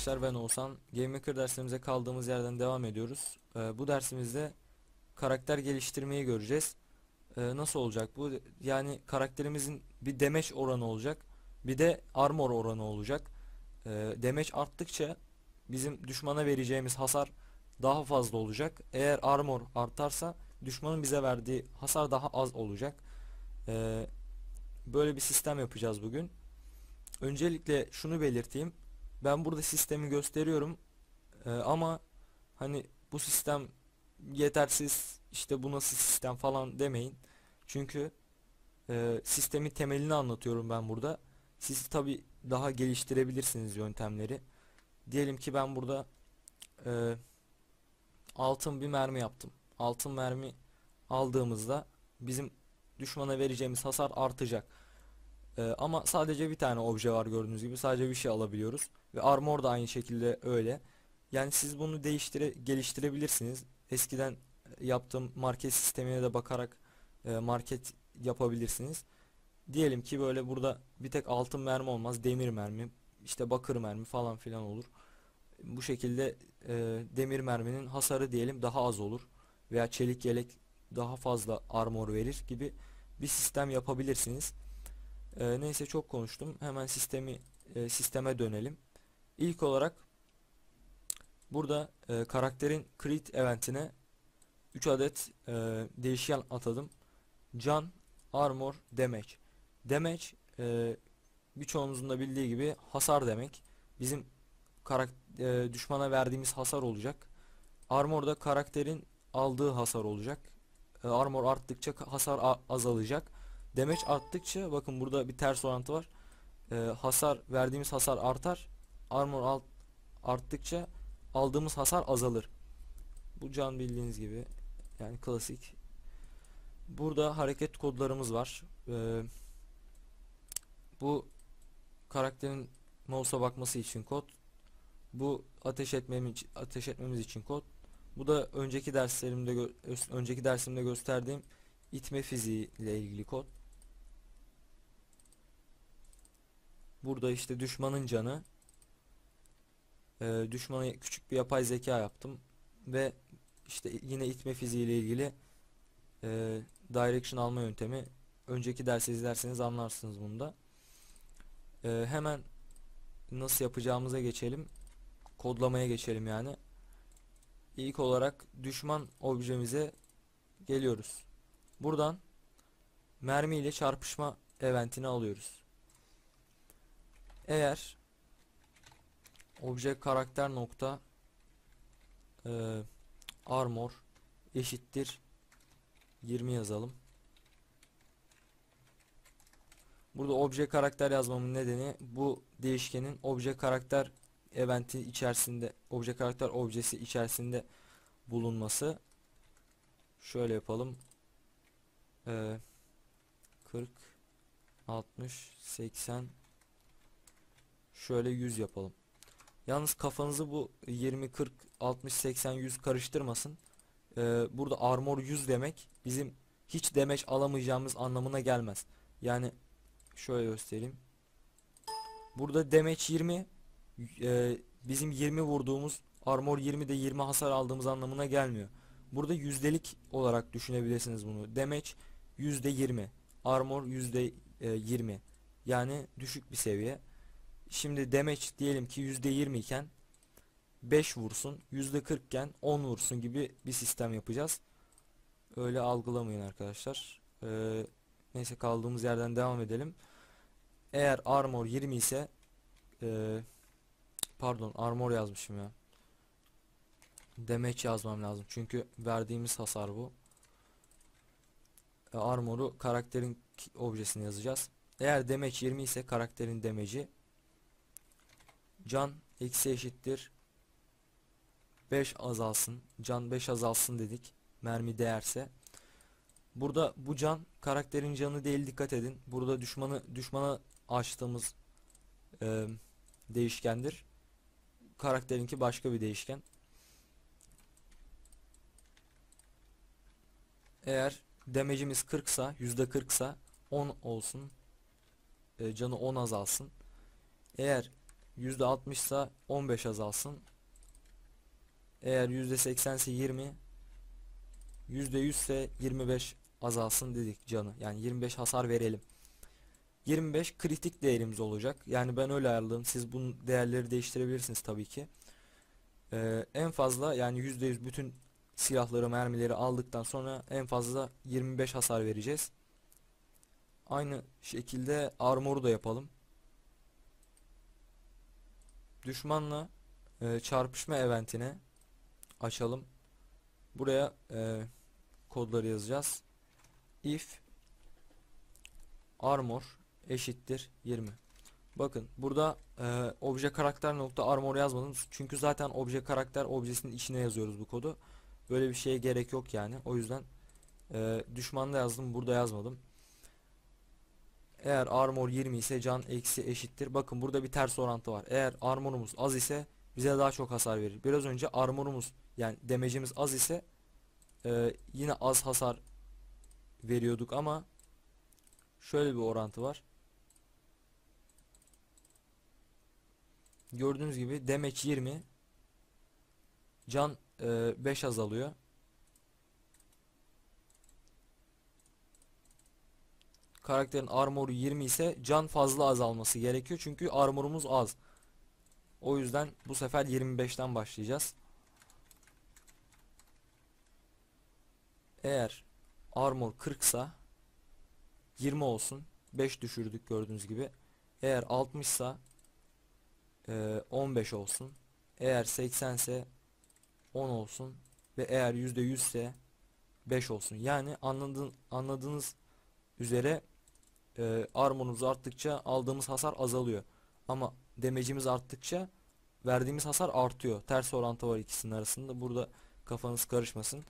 arkadaşlar ben Oğuzhan. GameMaker derslerimize kaldığımız yerden devam ediyoruz. Ee, bu dersimizde karakter geliştirmeyi göreceğiz. Ee, nasıl olacak bu? Yani karakterimizin bir demeç oranı olacak. Bir de armor oranı olacak. Ee, demeç arttıkça bizim düşmana vereceğimiz hasar daha fazla olacak. Eğer armor artarsa düşmanın bize verdiği hasar daha az olacak. Ee, böyle bir sistem yapacağız bugün. Öncelikle şunu belirteyim. Ben burada sistemi gösteriyorum. Ee, ama hani bu sistem yetersiz işte bu nasıl sistem falan demeyin. Çünkü e, sistemin temelini anlatıyorum ben burada. Siz tabi daha geliştirebilirsiniz yöntemleri. Diyelim ki ben burada e, altın bir mermi yaptım. Altın mermi aldığımızda bizim düşmana vereceğimiz hasar artacak. E, ama sadece bir tane obje var gördüğünüz gibi. Sadece bir şey alabiliyoruz. Ve armor da aynı şekilde öyle. Yani siz bunu değiştire geliştirebilirsiniz. Eskiden yaptığım market sistemine de bakarak e, market yapabilirsiniz. Diyelim ki böyle burada bir tek altın mermi olmaz, demir mermi, işte bakır mermi falan filan olur. Bu şekilde e, demir merminin hasarı diyelim daha az olur veya çelik yelek daha fazla armor verir gibi bir sistem yapabilirsiniz. E, neyse çok konuştum. Hemen sistemi e, sisteme dönelim. İlk olarak burada e, karakterin crit eventine 3 adet e, değişken atadım. Can, armor, damage. Damage e, birçoğunuzun da bildiği gibi hasar demek. Bizim karak e, düşmana verdiğimiz hasar olacak. Armor da karakterin aldığı hasar olacak. E, armor arttıkça hasar azalacak. Damage arttıkça bakın burada bir ters orantı var. E, hasar verdiğimiz hasar artar. Armor alt, arttıkça aldığımız hasar azalır. Bu can bildiğiniz gibi yani klasik. Burada hareket kodlarımız var. Ee, bu karakterin mouse'a bakması için kod. Bu ateş etmemiz ateş etmemiz için kod. Bu da önceki derslerimde önceki dersimde gösterdiğim itme fiziği ile ilgili kod. Burada işte düşmanın canı. Ee, düşmana küçük bir yapay zeka yaptım ve işte yine itme fiziği ile ilgili e, direction alma yöntemi. Önceki dersi izlerseniz anlarsınız bunda. E, hemen nasıl yapacağımıza geçelim. Kodlamaya geçelim yani. İlk olarak düşman objemize geliyoruz. Buradan mermi ile çarpışma eventini alıyoruz. Eğer obje karakter nokta e, armor eşittir 20 yazalım. Burada obje karakter yazmamın nedeni bu değişkenin obje karakter eventi içerisinde obje karakter objesi içerisinde bulunması. Şöyle yapalım. Ee, 40 60 80 şöyle 100 yapalım. Yalnız kafanızı bu 20 40 60 80 100 karıştırmasın. Ee, burada armor 100 demek bizim hiç demeç alamayacağımız anlamına gelmez. Yani şöyle göstereyim. Burada demeç 20 e, bizim 20 vurduğumuz armor 20 de 20 hasar aldığımız anlamına gelmiyor. Burada yüzdelik olarak düşünebilirsiniz bunu. Demeç yüzde 20, armor yüzde 20. E, yani düşük bir seviye. Şimdi demeç diyelim ki yüzde 20 iken 5 vursun, yüzde 40 iken 10 vursun gibi bir sistem yapacağız. Öyle algılamayın arkadaşlar. Ee, neyse kaldığımız yerden devam edelim. Eğer armor 20 ise e, pardon armor yazmışım ya. Damage yazmam lazım. Çünkü verdiğimiz hasar bu. E, armoru karakterin objesine yazacağız. Eğer damage 20 ise karakterin damage'i can eksi eşittir 5 azalsın. Can 5 azalsın dedik. Mermi değerse. Burada bu can karakterin canı değil dikkat edin. Burada düşmanı düşmana açtığımız e, değişkendir. Karakterinki başka bir değişken. Eğer demecimiz 40 sa yüzde 40 sa 10 olsun. E, canı 10 azalsın. Eğer %60 ise 15 azalsın. Eğer %80 ise 20 %100 ise 25 azalsın dedik canı. Yani 25 hasar verelim. 25 kritik değerimiz olacak. Yani ben öyle ayarladım. Siz bunun değerleri değiştirebilirsiniz tabii ki. Ee, en fazla yani %100 bütün silahları mermileri aldıktan sonra en fazla 25 hasar vereceğiz. Aynı şekilde armoru da yapalım. Düşmanla e, çarpışma eventine açalım. Buraya e, kodları yazacağız. If armor eşittir 20. Bakın burada e, obje karakter nokta armor yazmadım. Çünkü zaten obje karakter objesinin içine yazıyoruz bu kodu. Böyle bir şeye gerek yok yani. O yüzden e, düşmanda yazdım burada yazmadım. Eğer armor 20 ise can eksi eşittir. Bakın burada bir ters orantı var. Eğer armorumuz az ise bize daha çok hasar verir. Biraz önce armorumuz yani demecimiz az ise e, yine az hasar veriyorduk ama şöyle bir orantı var. Gördüğünüz gibi damage 20 can e, 5 azalıyor. Karakterin armoru 20 ise can fazla azalması gerekiyor çünkü armorumuz az. O yüzden bu sefer 25'ten başlayacağız. Eğer armor 40 sa 20 olsun. 5 düşürdük gördüğünüz gibi. Eğer 60 sa e, 15 olsun. Eğer 80 ise 10 olsun ve eğer %100 ise 5 olsun. Yani anladığın, anladığınız üzere e, armorumuz arttıkça aldığımız hasar azalıyor. Ama demecimiz arttıkça verdiğimiz hasar artıyor. Ters orantı var ikisinin arasında. Burada kafanız karışmasın.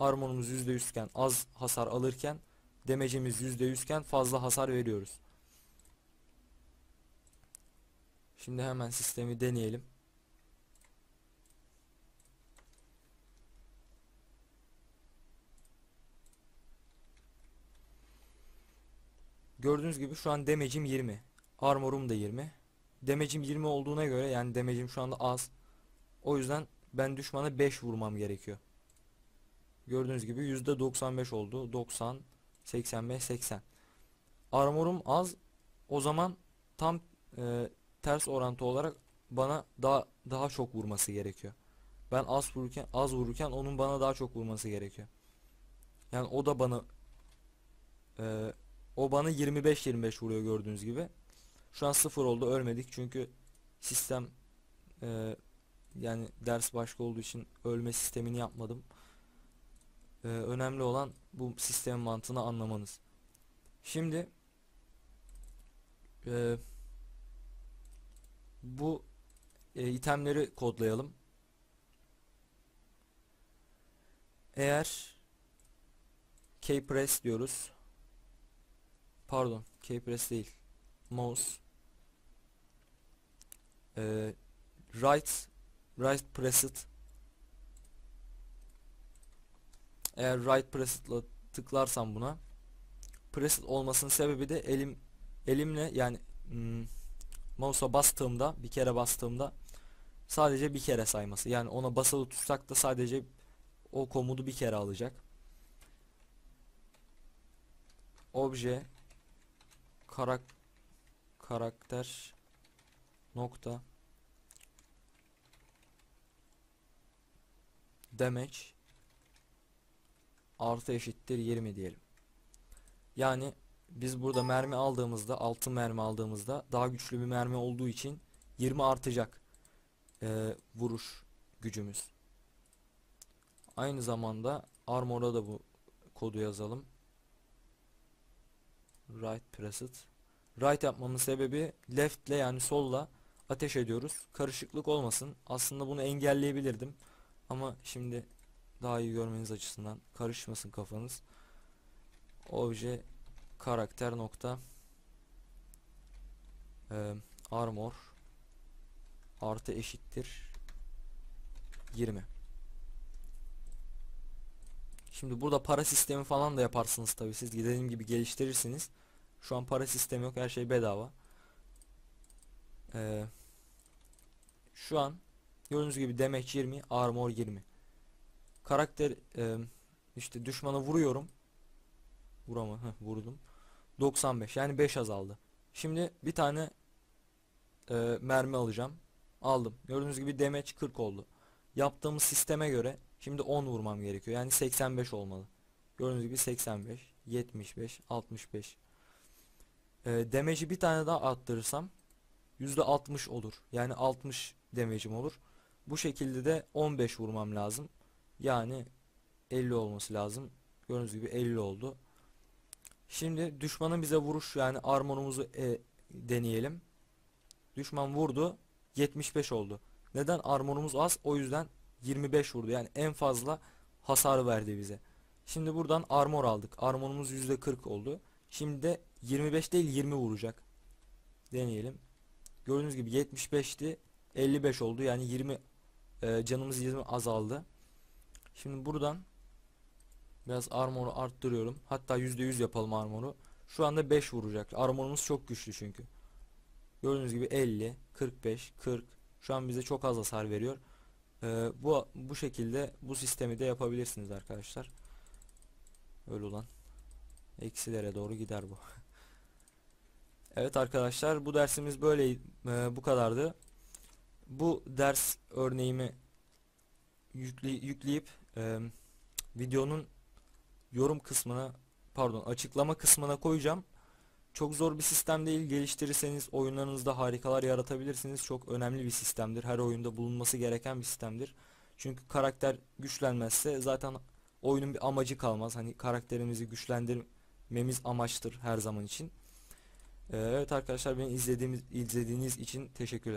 Armorumuz %100 iken az hasar alırken demecimiz %100 iken fazla hasar veriyoruz. Şimdi hemen sistemi deneyelim. Gördüğünüz gibi şu an demecim 20. Armorum da 20. Demecim 20 olduğuna göre yani demecim şu anda az. O yüzden ben düşmana 5 vurmam gerekiyor. Gördüğünüz gibi %95 oldu. 90, 85, 80. Armorum az. O zaman tam e, ters orantı olarak bana daha daha çok vurması gerekiyor. Ben az vururken az vururken onun bana daha çok vurması gerekiyor. Yani o da bana e, o bana 25-25 vuruyor gördüğünüz gibi. Şu an sıfır oldu ölmedik çünkü sistem e, yani ders başka olduğu için ölme sistemini yapmadım. E, önemli olan bu sistem mantığını anlamanız. Şimdi e, bu e, itemleri kodlayalım. Eğer keypress diyoruz. Pardon, keypress değil. Mouse e, right right pressed eğer right pressed'la tıklarsam buna pressed olmasının sebebi de elim elimle yani hmm, mouse'a bastığımda bir kere bastığımda sadece bir kere sayması. Yani ona basılı tutsak da sadece o komutu bir kere alacak. Obje karak karakter nokta damage artı eşittir 20 diyelim. Yani biz burada mermi aldığımızda altın mermi aldığımızda daha güçlü bir mermi olduğu için 20 artacak e, vuruş gücümüz. Aynı zamanda armor'a da bu kodu yazalım. Right pressed. Right yapmamın sebebi left ile yani solla ateş ediyoruz. Karışıklık olmasın. Aslında bunu engelleyebilirdim. Ama şimdi daha iyi görmeniz açısından karışmasın kafanız. Obje karakter nokta e, armor artı eşittir 20 Şimdi burada para sistemi falan da yaparsınız tabi siz dediğim gibi geliştirirsiniz. Şu an para sistemi yok her şey bedava. Ee, şu an gördüğünüz gibi damage 20, armor 20. Karakter e, işte düşmana vuruyorum. Vurama, heh, vurdum. 95 yani 5 azaldı. Şimdi bir tane e, mermi alacağım. Aldım. Gördüğünüz gibi damage 40 oldu. Yaptığımız sisteme göre şimdi 10 vurmam gerekiyor. Yani 85 olmalı. Gördüğünüz gibi 85, 75, 65. E, damage'i bir tane daha arttırırsam %60 olur. Yani 60 damage'im olur. Bu şekilde de 15 vurmam lazım. Yani 50 olması lazım. Gördüğünüz gibi 50 oldu. Şimdi düşmanın bize vuruş yani armorumuzu e, deneyelim. Düşman vurdu. 75 oldu. Neden? Armorumuz az. O yüzden 25 vurdu. Yani en fazla hasar verdi bize. Şimdi buradan armor aldık. Armorumuz %40 oldu. Şimdi de 25 değil 20 vuracak. Deneyelim. Gördüğünüz gibi 75'ti. 55 oldu. Yani 20 e, canımız 20 azaldı. Şimdi buradan biraz armoru arttırıyorum. Hatta %100 yapalım armoru. Şu anda 5 vuracak. Armorumuz çok güçlü çünkü. Gördüğünüz gibi 50, 45, 40. Şu an bize çok az hasar veriyor. Ee, bu bu şekilde bu sistemi de yapabilirsiniz arkadaşlar. Öyle olan. Eksilere doğru gider bu. evet arkadaşlar bu dersimiz böyle e, bu kadardı. Bu ders örneğimi yükle, yükleyip e, videonun yorum kısmına pardon açıklama kısmına koyacağım. Çok zor bir sistem değil. Geliştirirseniz oyunlarınızda harikalar yaratabilirsiniz. Çok önemli bir sistemdir. Her oyunda bulunması gereken bir sistemdir. Çünkü karakter güçlenmezse zaten oyunun bir amacı kalmaz. Hani karakterimizi güçlendirmemiz amaçtır her zaman için. Ee, Evet arkadaşlar beni izlediğimiz izlediğiniz için teşekkürler.